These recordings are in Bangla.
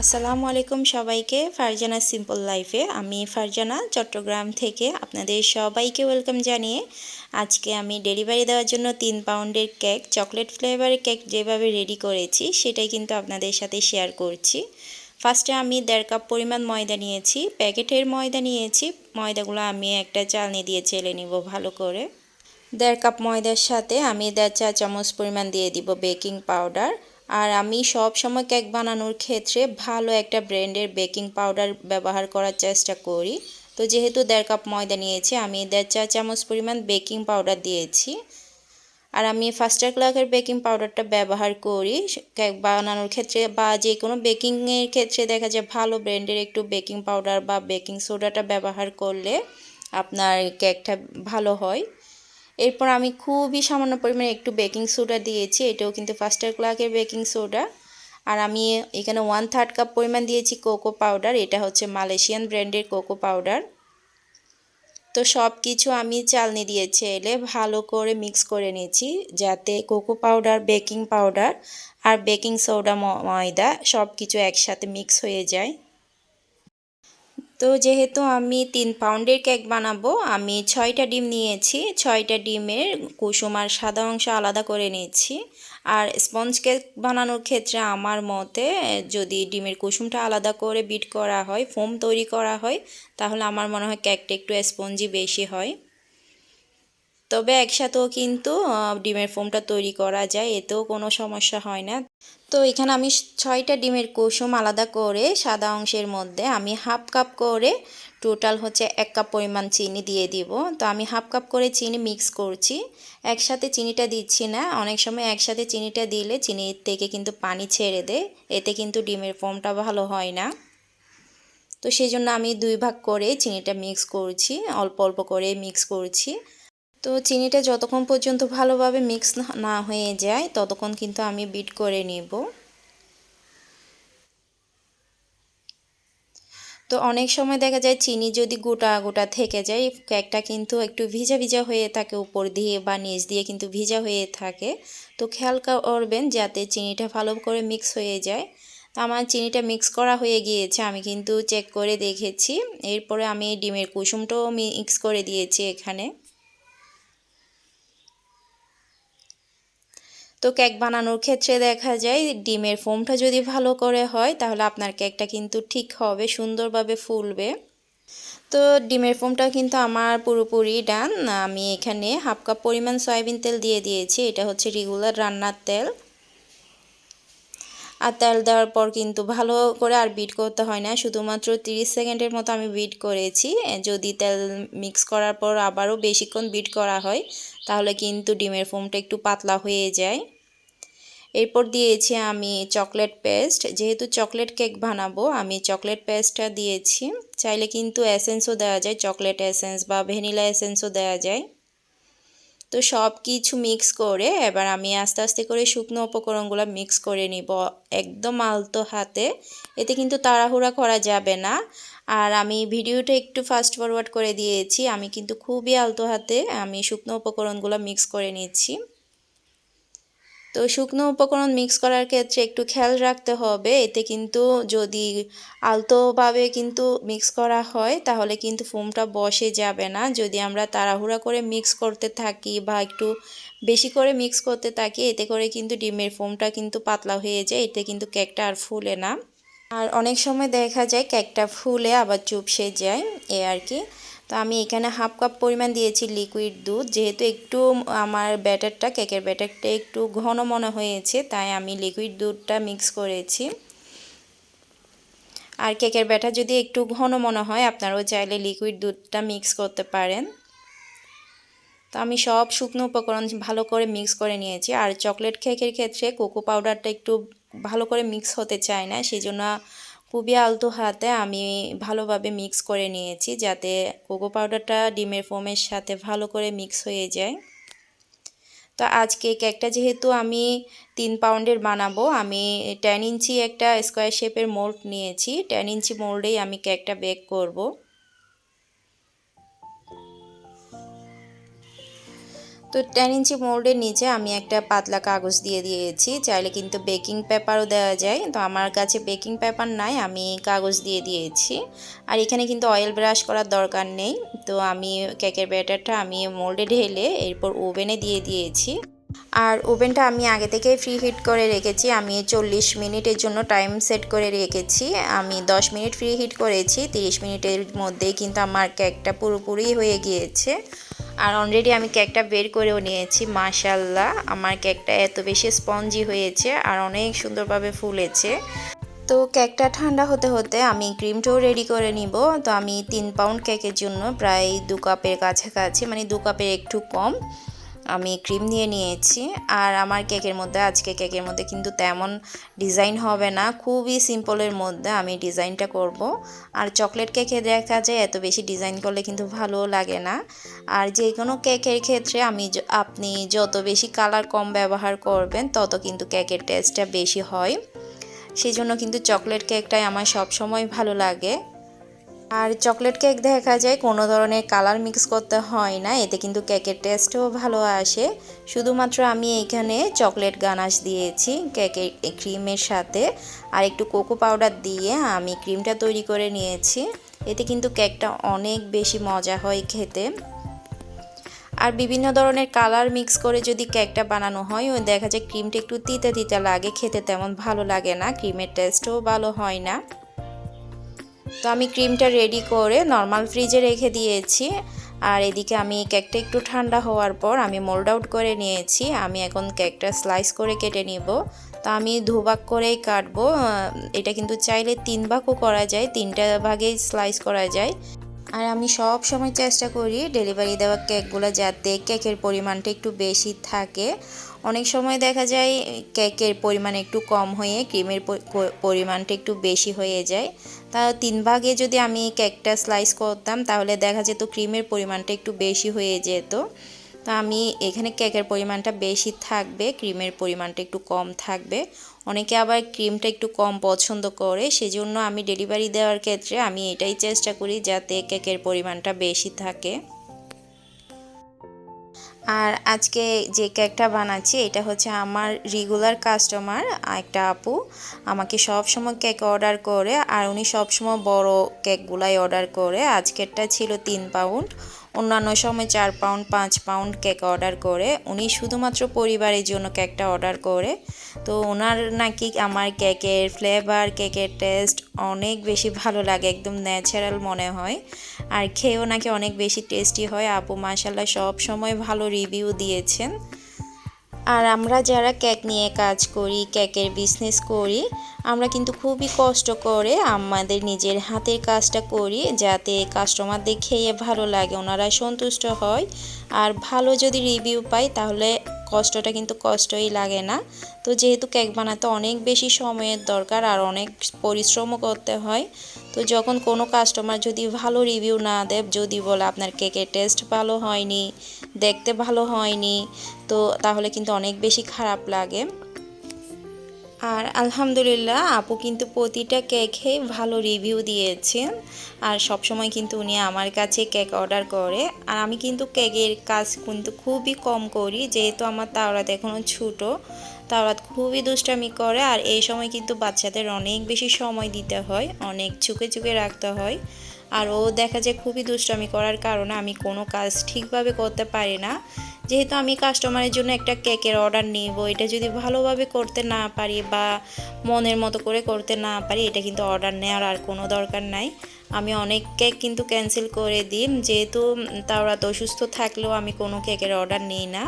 আসসালামু আলাইকুম সবাইকে, ফারজানা সিম্পল লাইফে আমি ফারজানা, চট্টগ্রাম থেকে আপনাদের সবাইকে ওয়েলকাম জানিয়ে আজকে আমি ডেলিভারি দেওয়ার জন্য তিন পাউন্ডের কেক, চকলেট ফ্লেভারের কেক যেভাবে রেডি করেছি, সেটাই কিন্তু আপনাদের সাথে শেয়ার করছি। ফার্স্টে আমি দেড় কাপ পরিমাণ ময়দা নিয়েছি, প্যাকেটের ময়দা নিয়েছি, ময়দাগুলো আমি একটা চালনি দিয়ে চেলে নিব ভালো করে। দেড় কাপ ময়দার সাথে আমি দেড় চা চামচ পরিমাণ দিয়ে দিব বেকিং পাউডার। আর আমি সব সময় কেক বানানোর ক্ষেত্রে ভালো একটা ব্র্যান্ডের বেকিং পাউডার ব্যবহার করার চেষ্টা করি। তো যেহেতু দেড় কাপ ময়দা নিয়েছি, আমি দেড় চা চামচ পরিমাণ বেকিং পাউডার দিয়েছি। আর আমি ফাস্টার ক্লাকের বেকিং পাউডারটা ব্যবহার করি। কেক বানানোর ক্ষেত্রে বা যে কোনো বেকিংয়ের ক্ষেত্রে দেখা যায় ভালো ব্র্যান্ডের একটু বেকিং পাউডার বা বেকিং সোডাটা ব্যবহার করলে আপনার কেকটা ভালো হয়। এরপর আমি খুবই সামান্য পরিমাণে একটু বেকিং সোডা দিয়েছি, এটাও কিন্তু ফাস্টার ক্লাকের বেকিং সোডা। আর আমি এখানে ওয়ান থার্ড কাপ পরিমাণ দিয়েছি কোকো পাউডার এটা হচ্ছে মালয়েশিয়ান ব্র্যান্ডের কোকো পাউডার তো সব কিছু আমি চালনি দিয়ে ছেলে ভালো করে মিক্স করে নিয়েছি, যাতে কোকো পাউডার বেকিং পাউডার আর বেকিং সোডা ময়দা সব কিছু একসাথে মিক্স হয়ে যায়। তো যেহেতু আমি তিন পাউন্ডের কেক বানাবো, আমি ছয়টা ডিম নিয়েছি। ছয়টা ডিমের কুসুম আর সাদা অংশ আলাদা করে নিয়েছি। আর স্পঞ্জ কেক বানানোর ক্ষেত্রে আমার মতে, যদি ডিমের কুসুমটা আলাদা করে বিট করা হয়, ফোম তৈরি করা হয়, তাহলে আমার মনে হয় কেকটা একটু স্পঞ্জি বেশি হয়। তবে একসাথেও কিন্তু ডিমের ফোমটা তৈরি করা যায়, এতেও কোনো সমস্যা হয় না। তো এখানে আমি ছয়টা ডিমের কুসুম আলাদা করে সাদা অংশের মধ্যে আমি হাফ কাপ করে টোটাল হচ্ছে এক কাপ পরিমাণ চিনি দিয়ে দিব। তো আমি হাফ কাপ করে চিনি মিক্স করছি। একসাথে চিনিটা দিচ্ছি না, অনেক সময় একসাথে চিনিটা দিলে চিনির থেকে কিন্তু পানি ছেড়ে দেয়, এতে কিন্তু ডিমের ফোমটা ভালো হয় না। তো সেই জন্য আমি দুই ভাগ করে চিনিটা মিক্স করছি, অল্প অল্প করে মিক্স করছি। তো চিনিটা যতক্ষণ পর্যন্ত ভালোভাবে মিক্স না হয়ে যায়, ততক্ষণ কিন্তু আমি বিট করে নিব। তো অনেক সময় দেখা যায় চিনি যদি গোটা গোটা থেকে যায় কেকটা কিন্তু একটু ভিজা ভিজা হয়ে থাকে উপর দিয়ে বা নিচ দিয়ে কিন্তু ভিজা হয়ে থাকে। তো খেয়াল করবেন যাতে চিনিটা ভালো করে মিক্স হয়ে যায়। তো আমার চিনিটা মিক্স করা হয়ে গিয়েছে, আমি কিন্তু চেক করে দেখেছি। এরপরে আমি ডিমের কুসুমটাও মিক্স করে দিয়েছি এখানে। তো কেক বানানোর ক্ষেত্রে দেখা যায় ডিমের ফোমটা যদি ভালো করে হয়, তাহলে আপনার কেকটা কিন্তু ঠিক হবে, সুন্দরভাবে ফুলবে। তো ডিমের ফোমটা কিন্তু আমার পুরোপুরি ডান। আমি এখানে হাফ কাপ পরিমাণ সয়াবিন তেল দিয়ে দিয়েছি। এটা হচ্ছে রেগুলার রান্নার তেল। আর তেল দেওয়ার পর কিন্তু ভালো করে আর বিট করতে হয় না। শুধুমাত্র 30 সেকেন্ডের মতো আমি বিট করেছি। যদি তেল মিক্স করার পর আবারও বেশিক্ষণ বিট করা হয়, তাহলে কিন্তু ডিমের ফোমটা একটু পাতলা হয়ে যায়। এরপর দিয়েছি আমি চকলেট পেস্ট যেহেতু চকলেট কেক বানাবো, আমি চকলেট পেস্টটা দিয়েছি। চাইলে কিন্তু এসেন্সও দেওয়া যায় চকলেট এসেন্স বা ভ্যানিলা এসেন্সও দেওয়া যায়। তো সব কিছু মিক্স করে এবার আমি আস্তে আস্তে করে শুকনো উপকরণগুলো মিক্স করে নিব একদম আলতো হাতে। এতে কিন্তু তাড়াহুড়া করা যাবে না। আর আমি ভিডিওটা একটু ফাস্ট ফরওয়ার্ড করে দিয়েছি। আমি কিন্তু খুবই আলতো হাতে আমি শুকনো উপকরণগুলো মিক্স করে নিচ্ছি। তো শুকনো উপকরণ মিক্স করার ক্ষেত্রে একটু খেয়াল রাখতে হবে। এতে কিন্তু যদি আলতোভাবে কিন্তু মিক্স করা হয়, তাহলে কিন্তু ফোমটা বসে যাবে না। যদি আমরা তাড়াহুড়া করে মিক্স করতে থাকি বা একটু বেশি করে মিক্স করতে থাকি, এতে করে কিন্তু ডিমের ফোমটা কিন্তু পাতলা হয়ে যায়, এতে কিন্তু কেকটা আর ফুলে না। আর অনেক সময় দেখা যায় কেকটা ফুলে, আবার চুপসে যায়, এ আর কি। তো আমি এখানে হাফ কাপ পরিমাণ দিয়েছি লিকুইড দুধ। যেহেতু একটু আমার ব্যাটারটা, কেকের ব্যাটারটা একটু ঘন মনে হয়েছে, তাই আমি লিকুইড দুধটা মিক্স করেছি। আর কেকের ব্যাটার যদি একটু ঘন মনে হয়, আপনারাও চাইলে লিকুইড দুধটা মিক্স করতে পারেন। তো আমি সব শুকনো উপকরণ ভালো করে মিক্স করে নিয়েছি। আর চকলেট কেকের ক্ষেত্রে কোকো পাউডারটা একটু ভালো করে মিক্স হতে চায় না সেই জন্য খুবই আলতো হাতে আমি ভালোভাবে মিক্স করে নিয়েছি যাতে কোকো পাউডারটা ডিমের ফোমের সাথে ভালো করে মিক্স হয়ে যায়। তো আজকে কেকটা যেহেতু আমি তিন পাউন্ডের বানাবো, আমি টেন ইঞ্চি একটা স্কোয়ার শেপের মোল্ড নিয়েছি। টেন ইঞ্চি মোল্ডেই আমি কেকটা বেক করব। তো টেন ইঞ্চি মোল্ডের নিচে আমি একটা পাতলা কাগজ দিয়ে দিয়েছি। চাইলে কিন্তু বেকিং পেপারও দেওয়া যায়। তো আমার কাছে বেকিং পেপার নাই, আমি কাগজ দিয়ে দিয়েছি। আর এখানে কিন্তু অয়েল ব্রাশ করার দরকার নেই। তো আমি কেকের ব্যাটারটা আমি মোল্ডে ঢেলে এরপর ওভেনে দিয়ে দিয়েছি। আর ওভেনটা আমি আগে থেকেই ফ্রি হিট করে রেখেছি। আমি চল্লিশ মিনিটের জন্য টাইম সেট করে রেখেছি। আমি 10 মিনিট ফ্রি হিট করেছি। 30 মিনিটের মধ্যেই কিন্তু আমার কেকটা পুরোপুরি হয়ে গিয়েছে। আর অলরেডি আমি কেকটা বের করেও নিয়েছি মাশাল্লাহ আমার কেকটা এত বেশি স্পঞ্জি হয়েছে আর অনেক সুন্দরভাবে ফুলেছে। তো কেকটা ঠান্ডা হতে হতে আমি ক্রিমটাও রেডি করে নিব। তো আমি তিন পাউন্ড কেকের জন্য প্রায় দু কাপের কাছাকাছি মানে দু কাপের একটু কম। আমি ক্রিম নিয়ে নিয়েছি আর আমার কেকের মধ্যে আজকে কেকের মধ্যে কিন্তু তেমন ডিজাইন হবে না। খুবই সিম্পলের মধ্যে আমি ডিজাইনটা করব। আর চকলেট কেকে দেখা যায় এত বেশি ডিজাইন করলে কিন্তু ভালো লাগে না। আর যে কোনো কেকের ক্ষেত্রে আমি আপনি যত বেশি কালার কম ব্যবহার করবেন, তত কিন্তু কেকের টেস্টটা বেশি হয়। সেই জন্য কিন্তু চকলেট কেকটাই আমার সবসময় ভালো লাগে। আর চকলেট কেক দেখা যায় কোনো ধরনের কালার মিক্স করতে হয় না, এতে কিন্তু কেকের টেস্টও ভালো আসে। শুধুমাত্র আমি এখানে চকলেট গানাশ দিয়েছি কেকের ক্রিমের সাথে, আর একটু কোকো পাউডার দিয়ে আমি ক্রিমটা তৈরি করে নিয়েছি। এতে কিন্তু কেকটা অনেক বেশি মজা হয় খেতে। আর বিভিন্ন ধরনের কালার মিক্স করে যদি কেকটা বানানো হয়, ওই দেখা যায় ক্রিমটা একটু তিতে তিতে লাগে, খেতে তেমন ভালো লাগে না, ক্রিমের টেস্টও ভালো হয় না। তো আমি ক্রিমটা রেডি করে নর্মাল ফ্রিজে রেখে দিয়েছি। আর এদিকে আমি কেকটা একটু ঠান্ডা হওয়ার পর আমি মোল্ড আউট করে নিয়েছি। আমি এখন কেকটা স্লাইস করে কেটে নিব। তো আমি দুভাগ করেই কাটবো। এটা কিন্তু চাইলে তিন ভাগও করা যায়, তিনটা ভাগেই স্লাইস করা যায়। আর আমি সব সময় চেষ্টা করি ডেলিভারি দেওয়া কেকগুলো যাতে কেকের পরিমাণটা একটু বেশি থাকে। অনেক সময় দেখা যায় কেকের পরিমাণ একটু কম হয়ে ক্রিমের পরিমাণটা একটু বেশি হয়ে যায়। তা তিন ভাগে যদি আমি কেকটা স্লাইস করতাম, তাহলে দেখা যেত ক্রিমের পরিমাণটা একটু বেশি হয়ে যেত। তা আমি এখানে কেকের পরিমাণটা বেশি থাকবে ক্রিমের পরিমাণটা একটু কম থাকবে। অনেকে আবার ক্রিমটা একটু কম পছন্দ করে, সেজন্য আমি ডেলিভারি দেওয়ার ক্ষেত্রে আমি এটাই চেষ্টা করি যাতে কেকের পরিমাণটা বেশি থাকে। আর আজকে যে কেকটা বানাচ্ছি, এটা হচ্ছে আমার রেগুলার কাস্টমার একটা আপু। আমাকে সব সময় কেক অর্ডার করে, আর উনি সবসময় বড় কেকগুলাই অর্ডার করে। আজকেরটা ছিল তিন পাউন্ড অন্যান্য সময় চার পাউন্ড পাঁচ পাউন্ড কেক অর্ডার করে। উনি শুধুমাত্র পরিবারের জন্য কেকটা অর্ডার করে। তো ওনার নাকি আমার কেকের ফ্লেভার কেকের টেস্ট অনেক বেশি ভালো লাগে, একদম ন্যাচারাল মনে হয়। আর খেয়েও নাকি অনেক বেশি টেস্টি হয়। আপু মাসাল্লাহ সব সময় ভালো রিভিউ দিয়েছেন। আর আমরা যারা কেক নিয়ে কাজ করি কেকের বিজনেস করি, আমরা কিন্তু খুবই কষ্ট করে আমাদের নিজের হাতের কাজটা করি, যাতে কাস্টমারদের খেয়ে ভালো লাগে, ওনারা সন্তুষ্ট হয়। আর ভালো যদি রিভিউ পাই তাহলে কষ্টটা কিন্তু কষ্টই লাগে না। তো যেহেতু কেক বানাতে অনেক বেশি সময়ের দরকার আর অনেক পরিশ্রমও করতে হয়, তো যখন কোনো কাস্টমার যদি ভালো রিভিউ না দেব যদি বলে আপনার কেকের টেস্ট ভালো হয়নি, দেখতে ভালো হয়নি, তো তাহলে কিন্তু অনেক বেশি খারাপ লাগে। আর আলহামদুলিল্লাহ, আপু কিন্তু প্রতিটা কেকে ভালো রিভিউ দিয়েছেন আর সব সময় কিন্তু উনি আমার কাছে কেক অর্ডার করে। আর আমি কিন্তু কেকের কাজ কিন্তু খুবই কম করি, যেহেতু আমার তাওরাত এখনও ছোটো। তাওরাত খুবই দুষ্টামি করে, আর এই সময় কিন্তু বাচ্চাদের অনেক বেশি সময় দিতে হয়, অনেক চুকে চুকে রাখতে হয়। আর ও দেখা যায় খুবই দুষ্টামি করার কারণে আমি কোনো কাজ ঠিকভাবে করতে পারি না। যেহেতু আমি কাস্টমারের জন্য একটা কেকের অর্ডার নিব, এটা যদি ভালোভাবে করতে না পারি বা মনের মতো করে করতে না পারি, এটা কিন্তু অর্ডার নেওয়ার আর কোনো দরকার নাই। আমি অনেক কেক কিন্তু ক্যান্সেল করে দিই যেহেতু তারা তো অসুস্থ থাকলেও আমি কোনো কেকের অর্ডার নিই না।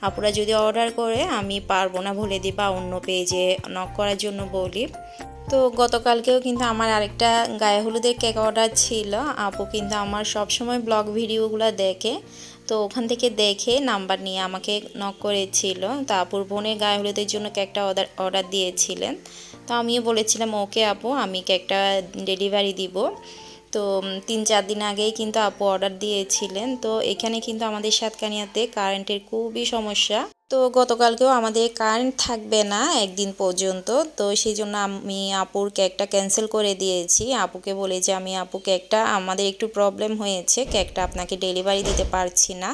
আপুরা যদি অর্ডার করে, আমি পারব না বলে দিই বা অন্য পেজে নক করার জন্য বলি। তো গতকালকেও কিন্তু আমার আরেকটা গায়ে হলুদের কেক অর্ডার ছিল। আপু কিন্তু আমার সবসময় ব্লগ ভিডিওগুলো দেখে, তো ওখান থেকে দেখে নাম্বার নিয়ে আমাকে নক করেছিল। তো আপুর বোনের গায়ে হলুদের জন্য কেকটা অর্ডার অর্ডার দিয়েছিলেন। তো আমিও বলেছিলাম, ওকে আপু, আমি কেকটা ডেলিভারি দিব। তো তিন চার দিন আগেই কিন্তু আপু অর্ডার দিয়েছিলেন। তো এখানে কিন্তু আমাদের সাতকানিয়াতে কারেন্টের খুবই সমস্যা। তো গতকালকেও আমাদের কারেন্ট থাকবে না একদিন পর্যন্ত। তো সেই জন্য আমি আপুর কেকটা ক্যান্সেল করে দিয়েছি। আপুকে বলে যে আমি আপু কেকটা আমাদের একটু প্রবলেম হয়েছে। কেকটা আপনাকে ডেলিভারি দিতে পারছি না।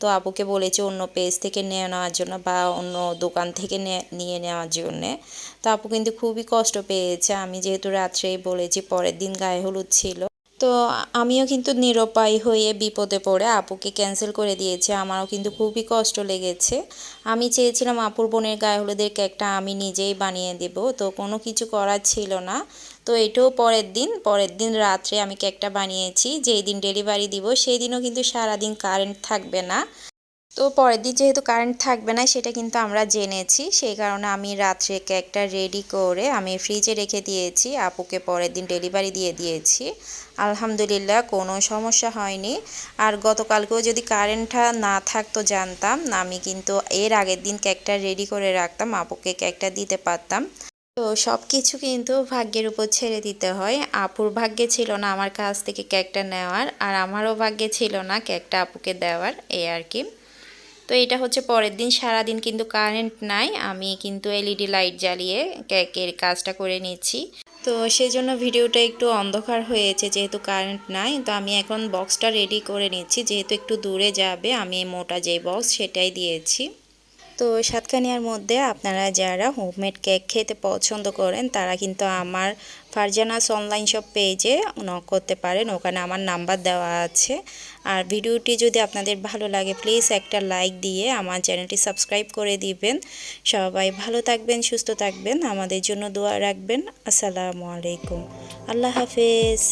তো আপুকে বলেছি, অন্য পেজ থেকে নিয়ে নেওয়ার জন্য বা অন্য দোকান থেকে নিয়ে নেওয়ার জন্যে। তো আপু কিন্তু খুবই কষ্ট পেয়েছে। আমি যেহেতু রাত্রেই বলেছি, পরের দিন গায়ে হলুদ ছিল। তো আমিও কিন্তু নিরপায় হয়ে বিপদে পড়ে আপুকে ক্যান্সেল করে দিয়েছে। আমারও কিন্তু খুবই কষ্ট লেগেছে। আমি চেয়েছিলাম আপুর বোনের গায়ে হলুদের কেকটা আমি নিজেই বানিয়ে দেব, তো কোনো কিছু করার ছিল না। তো এটাও পরের দিন পরের দিন রাত্রে আমি কেকটা বানিয়েছি। যেই দিন ডেলিভারি দিব, সেই দিনও কিন্তু সারাদিন কারেন্ট থাকবে না। তো পরের দিন যেহেতু কারেন্ট থাকবে না, সেটা কিন্তু আমরা জেনেছি। সেই কারণে আমি রাত্রে কেকটা রেডি করে আমি ফ্রিজে রেখে দিয়েছি। আপুকে পরের দিন ডেলিভারি দিয়ে দিয়েছি। আলহামদুলিল্লাহ, কোনো সমস্যা হয়নি। আর গতকালকেও যদি কারেন্টটা না থাকতো জানতাম, আমি কিন্তু এর আগের দিন কেকটা রেডি করে রাখতাম, আপুকে কেকটা দিতে পারতাম। তো সব কিছু কিন্তু ভাগ্যের উপর ছেড়ে দিতে হয়। আপুর ভাগ্যে ছিল না আমার কাছ থেকে কেকটা নেওয়ার, আর আমারও ভাগ্যে ছিল না কেকটা আপুকে দেওয়ার, এই আর কি। তো এটা হচ্ছে পরের দিন, সারাদিন কিন্তু কারেন্ট নাই, আমি কিন্তু এলইডি লাইট জ্বালিয়ে কেকের কাজটা করে নিচ্ছি। তো সেই জন্য ভিডিওটা একটু অন্ধকার হয়েছে যেহেতু কারেন্ট নাই, তো আমি এখন বক্সটা রেডি করে নিচ্ছি, যেহেতু একটু দূরে যাবে, আমি মোটা যে বক্স সেটাই দিয়েছি। তো সাতখানিয়ার মধ্যে আপনারা যারা হোমমেড কেক খেতে পছন্দ করেন, তারা কিন্তু আমার ফারজানাস অনলাইন শপ পেজে নক করতে পারেন। ওখানে আমার নাম্বার দেওয়া আছে। আর ভিডিওটি যদি আপনাদের ভালো লাগে প্লিজ একটা লাইক দিয়ে আমার চ্যানেলটি সাবস্ক্রাইব করে দিবেন। সবাই ভালো থাকবেন, সুস্থ থাকবেন। আমাদের জন্য দোয়া রাখবেন। আসসালামু আলাইকুম। আল্লাহ হাফেজ।